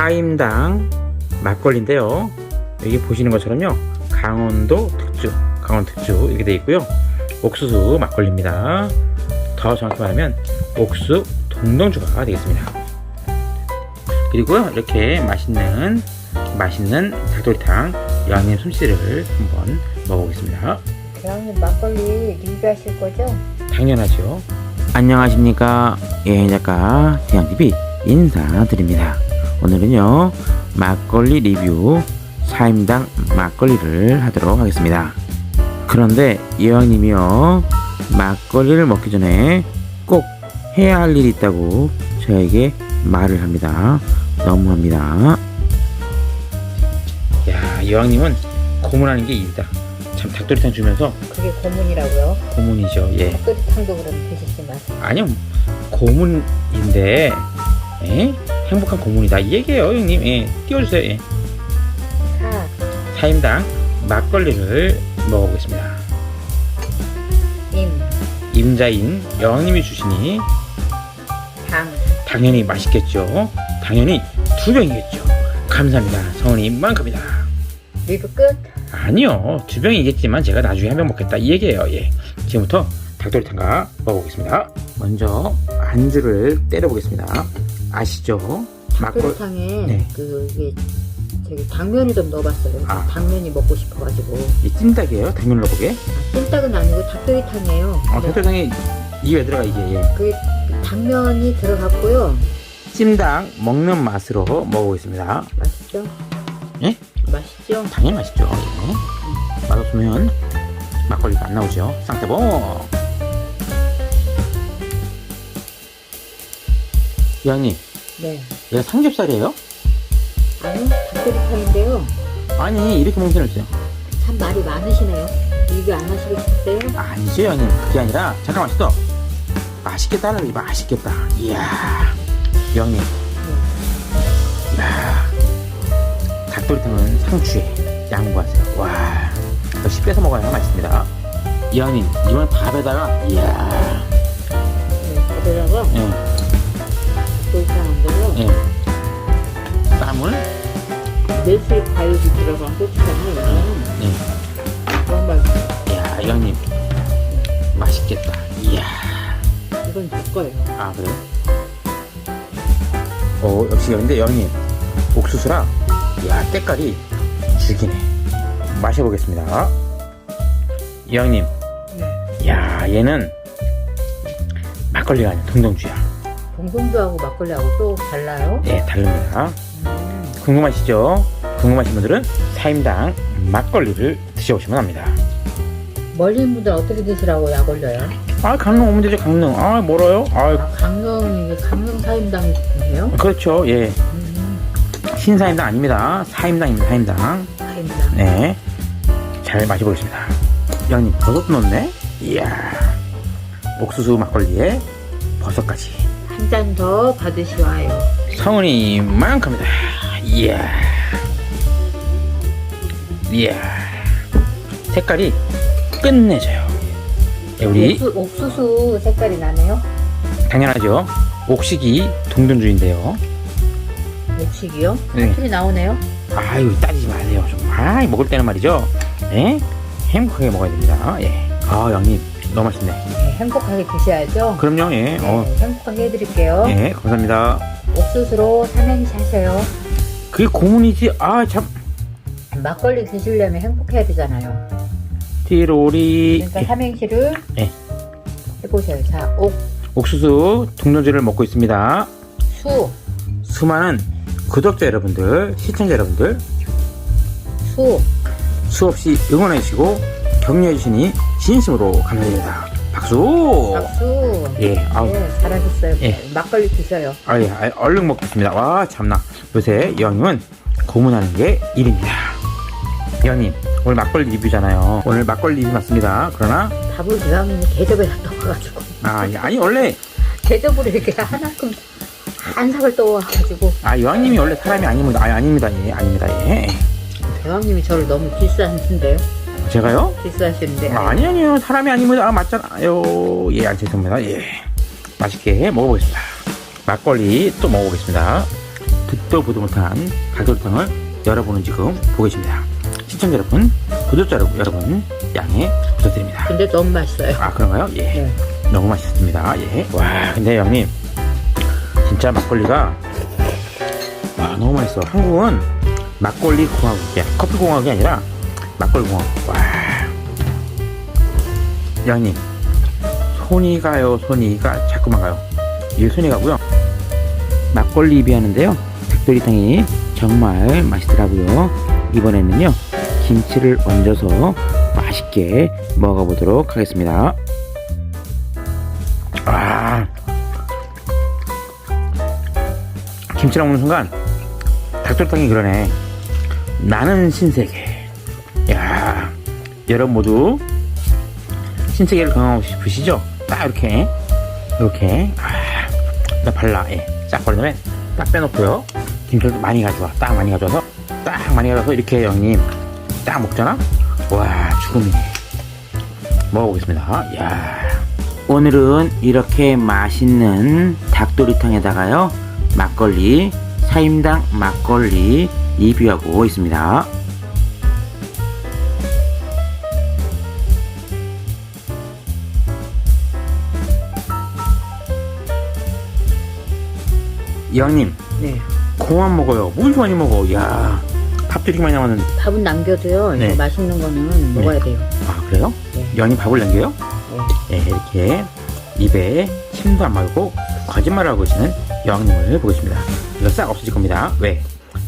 사임당 막걸리인데요. 여기 보시는 것처럼요. 강원도 특주, 강원도 특주 이렇게 되어 있고요. 옥수수 막걸리입니다. 더 정확히 말하면 옥수 동동주가 되겠습니다. 그리고요 이렇게 맛있는 맛있는 닭도리탕 여왕님 솜씨를 한번 먹어보겠습니다. 대왕님 막걸리 리뷰하실 거죠? 당연하죠. 안녕하십니까 여행 작가 대양TV 인사드립니다. 오늘은요 막걸리 리뷰 사임당 막걸리를 하도록 하겠습니다. 그런데 여왕님이요 막걸리를 먹기 전에 꼭 해야 할 일이 있다고 저에게 말을 합니다. 너무합니다. 야 여왕님은 고문하는 게 일이다. 참 닭도리탕 주면서 그게 고문이라고요? 고문이죠. 예. 닭도리탕도 그럼 드시지 마세요. 아니요 고문인데 예? 행복한 고문이다. 이 얘기예요 형님. 예. 띄워주세요. 예. 사, 사임당 막걸리를 먹어보겠습니다. 임, 임자인 여왕님이 주시니 당. 당연히 맛있겠죠. 당연히 두 병이겠죠. 감사합니다. 성원이 만큼이다. 리뷰 끝? 아니요. 두 병이겠지만 제가 나중에 한 병 먹겠다. 이 얘기예요. 예. 지금부터 닭도리탕과 먹어보겠습니다. 먼저 안주를 때려보겠습니다 아시죠? 막걸 닭도리탕에 네. 그 저기 당면을 좀 넣어봤어요. 아. 당면이 먹고 싶어가지고. 이 찜닭이에요? 당면을 넣어보게? 아, 찜닭은 아니고 닭도리탕이에요. 어, 근데 닭도리탕에 이게 왜 들어가 이게 예. 그 당면이 들어갔고요. 찜닭 먹는 맛으로 먹어보겠습니다 맛있죠? 예? 맛있죠? 당연히 맛있죠 예. 맛없으면 막걸리가 안 나오죠 쌍태봉 여왕님 네. 얘가 삼겹살이에요? 아니, 닭도리탕인데요. 아니 이렇게 먹는 있어요 참 말이 많으시네요. 리뷰 안 하시겠어요? 아니죠 형님 그게 아니라 잠깐만 있어 맛있겠다 하는 맛있겠다 이야 형님 이야 닭도리탕은 상추에 양보하세요 와 역시 뺏어 먹어야 맛있습니다 이 형님 이번 밥에다가 이야 네. 거기다가 예, 예. 쌈을 매실 과육이 들어간 고추장을 넣으면 예. 너무 맛있어요. 이야 이 형님 맛있겠다 이야 이건 제 거예요. 아 그래요? 오 역시 근데 형님 옥수수라 야 때깔이 죽이네 마셔보겠습니다 이 형님 네. 야 얘는 막걸리가 아니야 동동주야 동동주하고 막걸리하고 또 달라요? 예 다릅니다 음, 궁금하시죠? 궁금하신 분들은 사임당 막걸리를 드셔보시면 합니다 멀린 분들 어떻게 드시라고 약 올려요? 아 강릉 오면 되죠 강릉 아 멀어요 아 아, 강릉, 이게 강릉 사임당이에요? 그렇죠 예 음, 신사임당 아닙니다 사임당입니다 사임당 사임당. 네. 잘 마셔보겠습니다. 양님 버섯 넣었네? 이야. 옥수수 막걸리에 버섯까지. 한 잔 더 받으시와요. 성은이 만큼이다. 이야. 이야. 색깔이 끝내줘요. 예, 우리 옥수, 옥수수 색깔이 나네요? 당연하죠. 옥식이 동전주인데요. 옥식이요? 네. 확실히 나오네요? 아유 따지지 마세요. 좀. 아 먹을 때는 말이죠. 예? 행복하게 먹어야 됩니다. 예. 아 양님 너무 맛있네. 네, 행복하게 드셔야죠. 그럼요. 예. 네, 어. 행복하게 해드릴게요. 예. 감사합니다. 옥수수로 삼행시 하세요. 그게 고문이지. 아, 참. 막걸리 드시려면 행복해야 되잖아요. 띠로리. 그러니까 삼행시를 예. 해보세요. 자, 옥, 옥수수 동전주를 먹고 있습니다. 수, 수많은 구독자 여러분들, 시청자 여러분들, 수, 수없이 응원해 주시고 격려해 주시니 진심으로 감사드립니다. 박수! 박수. 예, 아우. 네, 잘하셨어요. 예. 막걸리 드셔요. 아, 예, 아, 얼른 먹겠습니다. 와, 참나. 요새 여왕님은 고문하는 게 일입니다. 여왕님, 오늘 막걸리 리뷰잖아요. 오늘 막걸리 리뷰 맞습니다. 그러나, 밥을 대왕님이 대접에다 떠와가지고 아, 예, 아니, 원래, 대접으로 이렇게 하나끔 한 삭을 떠와가지고 아, 여왕님이 원래 사람이 아닙니다. 아, 아닙니다. 예, 아닙니다. 예. 대왕님이 저를 너무 비싸신데요? 제가요? 비싸시는데 아, 아니, 아니요. 사람이 아닙니다. 아, 맞잖아요. 예, 아, 죄송합니다. 예. 맛있게 먹어보겠습니다. 막걸리 또 먹어보겠습니다. 듣도 보도 못한 닭도리탕을 여러분은 지금 보고 계십니다. 시청자 여러분, 구독자 여러분, 여러분 양해 부탁드립니다. 근데 너무 맛있어요. 아 그런가요? 예. 네. 너무 맛있습니다. 예. 와 근데 형님 진짜 막걸리가 와 너무 맛있어. 한국은 막걸리 공화국이야. 커피 공화국이 아니라 막걸리 공화국. 와. 형님 손이 가요 손이가 자꾸만 가요. 이게 손이 가고요. 막걸리 입이하는데요. 닭도리탕이 정말 맛있더라고요. 이번에는요 김치를 얹어서 맛있게 먹어보도록 하겠습니다. 아 김치랑 먹는 순간 닭도리탕이 그러네 나는 신세계 야 여러분 모두 신세계를 경험하고 싶으시죠? 딱 이렇게 이렇게. 아딱 발라 예. 딱 바른 다음에 딱 빼놓고요. 김치를 많이 가져와. 딱 많이 가져와서 딱 많이 가져와서 이렇게 형님 딱 먹잖아? 와 죽음이네. 먹어보겠습니다. 야. 오늘은 이렇게 맛있는 닭도리탕에다가요 막걸리 사임당 막걸리 리뷰하고 있습니다. 이왕님 네. 그만 먹어요. 뭘 많이 먹어. 야 밥도 이렇게 많이 남았는데. 밥은 남겨도요. 네. 이거 맛있는 거는 먹어야 돼요. 아 그래요? 네. 이왕님 밥을 남겨요? 네. 네, 이렇게 입에 침도 안 말고 거짓말을 하고 계시는 여왕님을 보겠습니다. 이거 싹 없어질 겁니다. 왜?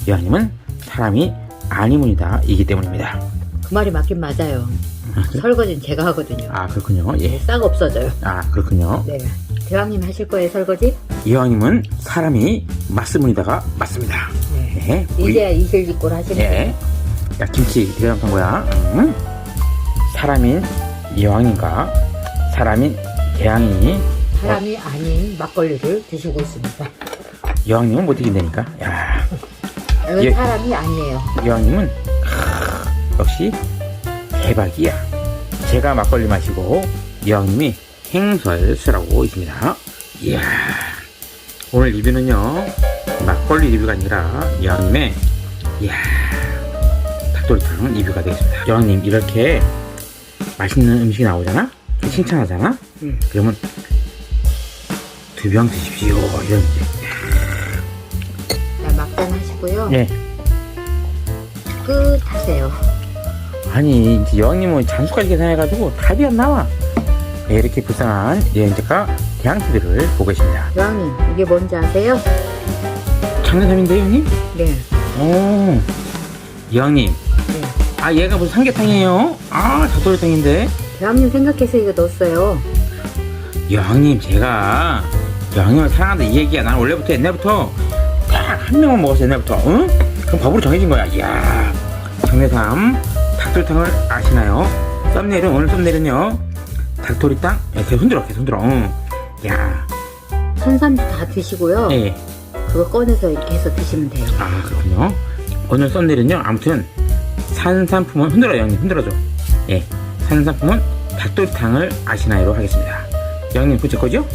여왕님은 사람이 아니문이다 이기 때문입니다. 그 말이 맞긴 맞아요. 아, 그래? 설거지는 제가 하거든요. 아, 그렇군요. 네, 예. 싹 없어져요. 아 그렇군요. 네. 대왕님 하실 거예요, 설거지? 여왕님은 사람이 맞습니다가 맞습니다. 네. 네. 우리- 이제야 하시는 거예요. 예. 야 김치 잘못한 거야. 응? 사람인 여왕님과 사람인 대왕이 사람이 아닌 막걸리를 드시고 있습니다. 여왕님은 못 이긴다니까. 야. 예. 사람이 아니에요. 이왕님은 크, 역시 대박이야. 제가 막걸리 마시고 이왕님이 행설수라고 있습니다. 이야 오늘 리뷰는요 막걸리 리뷰가 아니라 이왕님의 이야 닭도리탕 리뷰가 되겠습니다. 이왕님 이렇게 맛있는 음식이 나오잖아? 칭찬하잖아? 음. 그러면 두 병 드십시오 이런 자, 막잔 하시고요. 예. 끝 하세요. 아니 이제 여왕님은 잔수까지 계산해가지고 답이 안 나와 네, 이렇게 불쌍한 여행자가 대항티들을 보고 계십니다 대왕님, 이게 뭔지 아세요? 장난감인데 형님? 네. 오 여왕님 네. 아 얘가 무슨 삼계탕이에요? 아 닭도리탕인데 대왕님 생각해서 이거 넣었어요. 여왕님 제가 여왕님을 사랑한다 이 얘기야 난 원래부터 옛날부터 딱 한 명만 먹었어 옛날부터 응? 그럼 법으로 정해진 거야 이야 장례삼 닭도리탕을 아시나요? 썸네일은 오늘 썸네일은요 닭도리탕 야, 계속 흔들어 계속 흔들어 응. 야. 산삼도 다 드시고요. 예. 그거 꺼내서 이렇게 해서 드시면 돼요. 아 그렇군요. 오늘 썸네일은요 아무튼 산삼품은 흔들어요 형님. 흔들어줘. 예. 산삼품은 닭도리탕을 아시나요로 하겠습니다. 형님 그제 거죠?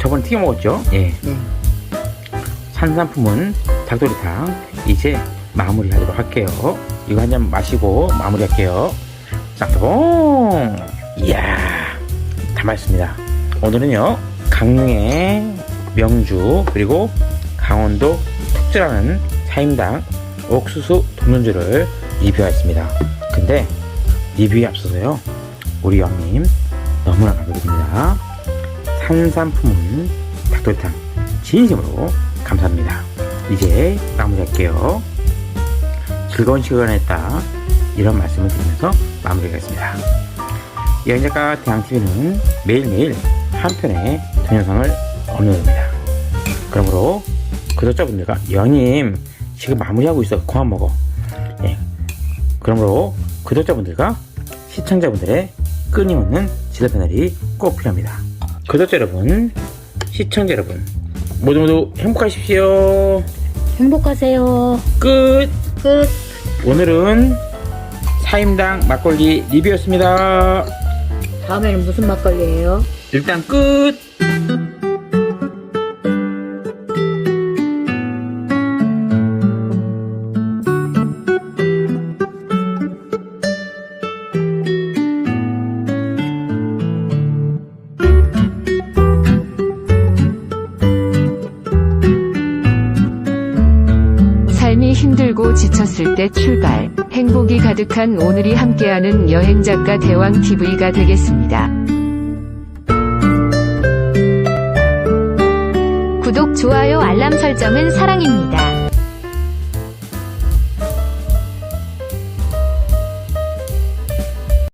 저번에 튀겨 먹었죠? 예. 네. 산삼품은 닭도리탕 이제 마무리하도록 할게요. 이거 한 잔 마시고 마무리할게요. 쌍꺼봉 이야. 다 맛있습니다. 오늘은요 강릉의 명주 그리고 강원도 특주라는 사임당 옥수수 동전주를 리뷰하였습니다 근데 리뷰에 앞서서요 우리 형님 너무나 감사드립니다 산삼품은 닭도리탕 진심으로 감사합니다. 이제 마무리할게요. 즐거운 시간을 했다. 이런 말씀을 드리면서 마무리하겠습니다. 여행작가 대항TV는 매일매일 한 편의 동영상을 업로드합니다. 그러므로 구독자분들과 여왕님 지금 마무리하고 있어. 그만 먹어. 예. 그러므로 구독자분들과 시청자분들의 끊임없는 지도 패널이 꼭 필요합니다. 구독자 여러분, 시청자 여러분, 모두 모두 행복하십시오. 행복하세요. 끝. 끝. 오늘은 사임당 막걸리 리뷰였습니다. 다음에는 무슨 막걸리예요? 일단 끝. 지쳤을 때 출발. 행복이 가득한 오늘이 함께하는 여행작가 대왕TV가 되겠습니다. 구독, 좋아요, 알람 설정은 사랑입니다.